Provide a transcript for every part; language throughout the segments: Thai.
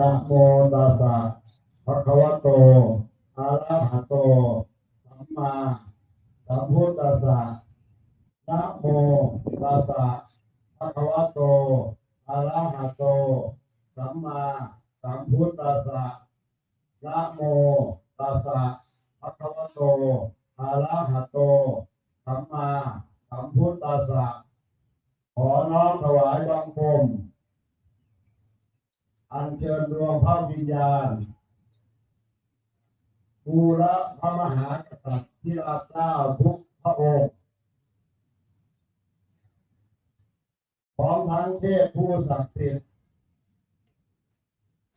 นะโมตัสสะภะคะวะโตอะระหะโต สัมมาสัมพุทธัสสะนะโมตัสสะภะคะวะโตอะระหะโต สัมมาสัมพุทธัสสะนะโมตัสสะภะคะวะโตอะระหะโต สัมมาสัมพุทธัสสะขอน้อมถวายบังคม อัญเชิญดวงพระวิญญาณบูระพระมหากษัตริย์ที่ราเจ้าทุกพระองค์พร้อมทั้งเทพผู้ศักดิ์สิทธิ์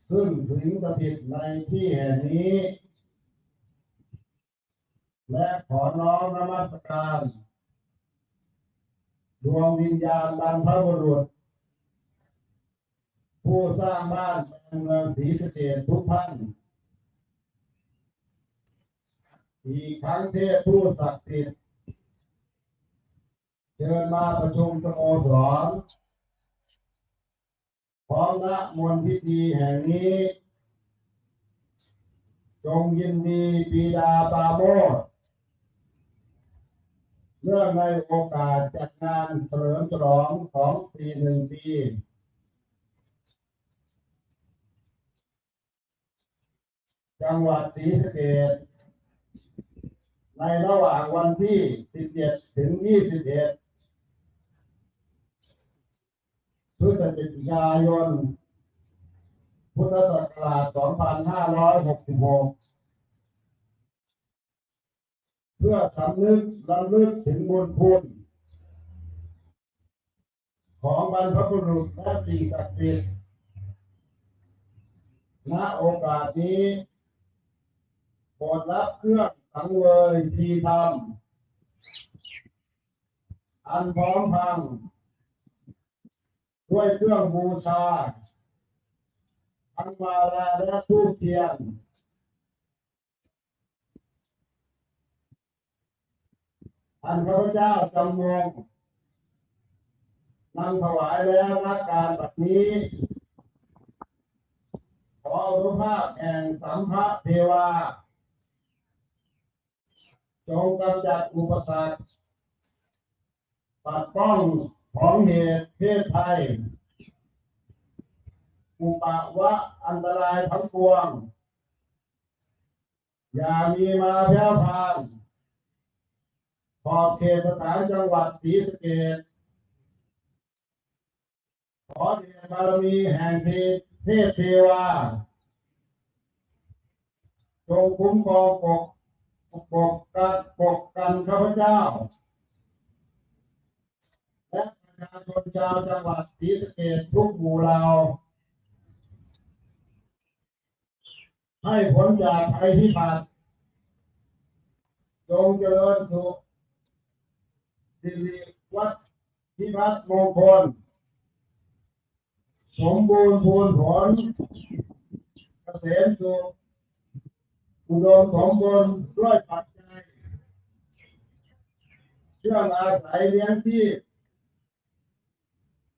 ซึ่งถึงสถิตในที่แห่งนี้ และขอน้อมนมัสการ ดวงวิญญาณบรรพบุรุษ ผู้สร้างบ้านเมืองศรีสะเกษทุกท่านอีกทั้งเทพผู้ศักดิ์สิทธิ์เชิญมาประชุมสโมสรพร้อมละมนพิธีแห่งนี้ จงยินดีปีดาปาโมทเนื่องในโอกาสจัดงานเฉลิมฉลองของปีหนึ่งปี จังหวัดศรีสะเกษในระหว่างวันที่ 17 ถึง 21พฤศจิกายน พุทธศักราช 2566 เพื่อสำนึกรำลึกถึงบุญคุณ ของบรรพบุรุษและสิ่งศักดิ์สิทธิ์ณโอกาสนี้ โปรดรับเครื่องสังเวยทีธรรม อันพร้อมพัง ด้วยเครื่องบูชาทั้งมาลาและทูเทียนอันพระเจ้าจำนงนำถวายแล้วนักการแบบนี้ ขออนุภาพแห่งสัมภะเทวา จงกำจัดอุปสรรคปัดป้องของเหตุเพศภัยอุปาวะอันตรายทั้งปวง อย่ามีมาแพร่พานขอบเขตสถานจังหวัดศรีสะเกษขอเดชบารมีแห่งเทเทพเทวาจงคุ้มครองปก ปกกันปกกันข้าพเจ้า และประชาชนชาวจังหวัดศรีสะเกษทุกหมู่เหล่าให้ผลจากภัยพิบัติจงเจริญสุขสิริวัฒน์พิพัฒน์มงคล สมบูรณ์พูนผลเกษมสุข อุดมสมบูรณ์ด้วยปัจจัยเครื่องอาศัยเลี้ยงที่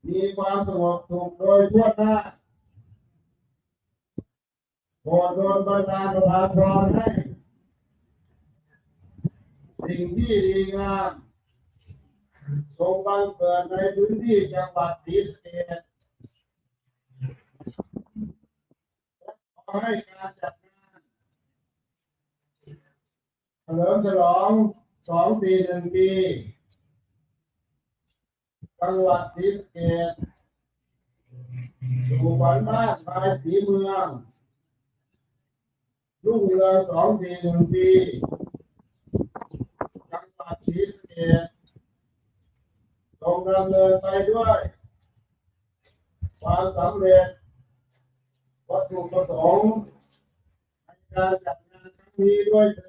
มีความสงบสุขโดยทั่วหน้าโปรดโดนประทานประทานพรให้ สิ่งที่ดีงามทรงบังเกิดในพื้นที่จังหวัดศรีสะเกษขอให้การจัดงาน เลิมฉลองสองปีหนึ่งปีจังหวัดศรีสะเกษอยู่ขวัญบ้านปลายสีเมืองรุ่งเรืองสองสี่หนึ่งปีจังหวัดศรีสะเกษตรงดำเนินไปด้วย ความสำเร็จ วัตถุประสงค์ในการจัดงานครั้งนี้ด้วยเ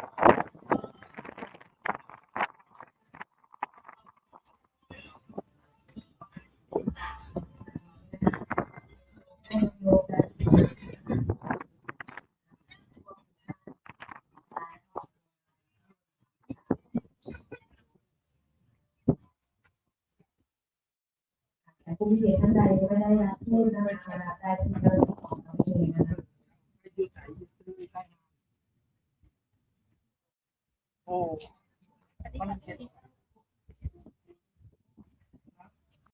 ผู้พิเศษท่านใดไม่ได้รับพูดนะคะรับได้ที่เรา